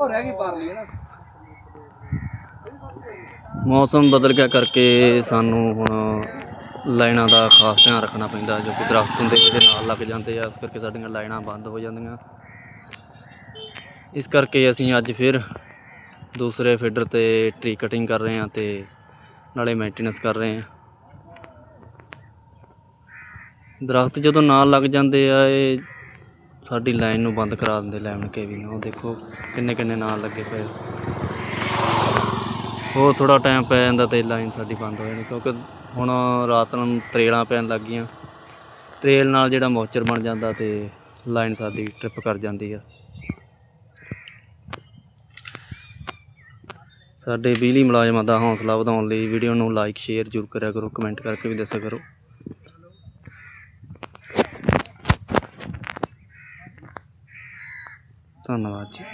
ਹੋ ਰਹਿ ਗਈ ਪਾਰ ਲਈ ਨਾ? ਮੌਸਮ ਬਦਲ ਗਿਆ ਕਰਕੇ ਸਾਨੂੰ ਹੁਣ ਲਾਈਨਾਂ ਦਾ ਖਾਸ ਧਿਆਨ ਰੱਖਣਾ ਪੈਂਦਾ, ਜੋ ਕਿ ਦਰਖਤ ਹੁੰਦੇ ਇਹਦੇ ਨਾਲ ਲੱਗ ਜਾਂਦੇ ਆ ਉਸ ਕਰਕੇ ਸਾਡੀਆਂ ਲਾਈਨਾਂ ਬੰਦ ਹੋ ਜਾਂਦੀਆਂ। ਇਸ ਕਰਕੇ ਅਸੀਂ ਅੱਜ ਫਿਰ ਦੂਸਰੇ ਫੀਡਰ ਤੇ ਟ੍ਰੀ ਕਟਿੰਗ ਕਰ ਰਹੇ ਹਾਂ ਤੇ ਨਾਲੇ ਮੇਨਟੇਨੈਂਸ ਕਰ ਰਹੇ ਹਾਂ। ਦਰਖਤ ਜਦੋਂ ਨਾਲ ਲੱਗ ਜਾਂਦੇ ਆ, ਇਹ ਸਾਡੀ ਲਾਈਨ ਨੂੰ ਬੰਦ ਕਰਾ ਦਿੰਦੇ ਲੈਣ ਕੇ ਵੀ। ਉਹ ਦੇਖੋ ਕਿੰਨੇ ਕਿੰਨੇ ਨਾਲ ਲੱਗੇ ਪਏ। ਹੋਰ ਥੋੜਾ ਟਾਈਮ ਪੈ ਜਾਂਦਾ ਤੇ ਲਾਈਨ ਸਾਡੀ ਬੰਦ ਹੋ ਜਾਣੀ, ਕਿਉਂਕਿ ਹੁਣ ਰਾਤ ਨੂੰ ਤਰੇਲਾਂ ਪੈਣ ਲੱਗ ਗਈਆਂ। ਤਰੇਲ ਨਾਲ ਜਿਹੜਾ ਮੋਚਰ ਬਣ ਜਾਂਦਾ ਤੇ ਲਾਈਨ ਸਾਡੀ ਟ੍ਰਿਪ ਕਰ ਜਾਂਦੀ ਆ। ਸਾਡੇ ਬਿਜਲੀ ਮੁਲਾਜ਼ਮਾਂ ਦਾ ਹੌਸਲਾ ਵਧਾਉਣ ਲਈ ਵੀਡੀਓ ਨੂੰ ਲਾਈਕ ਸ਼ੇਅਰ ਜ਼ਰੂਰ ਕਰਿਆ ਕਰੋ ਕਮੈਂਟ ਕਰਕੇ ਵੀ ਦੱਸਿਆ ਕਰੋ। ਧੰਨਵਾਦ ਜੀ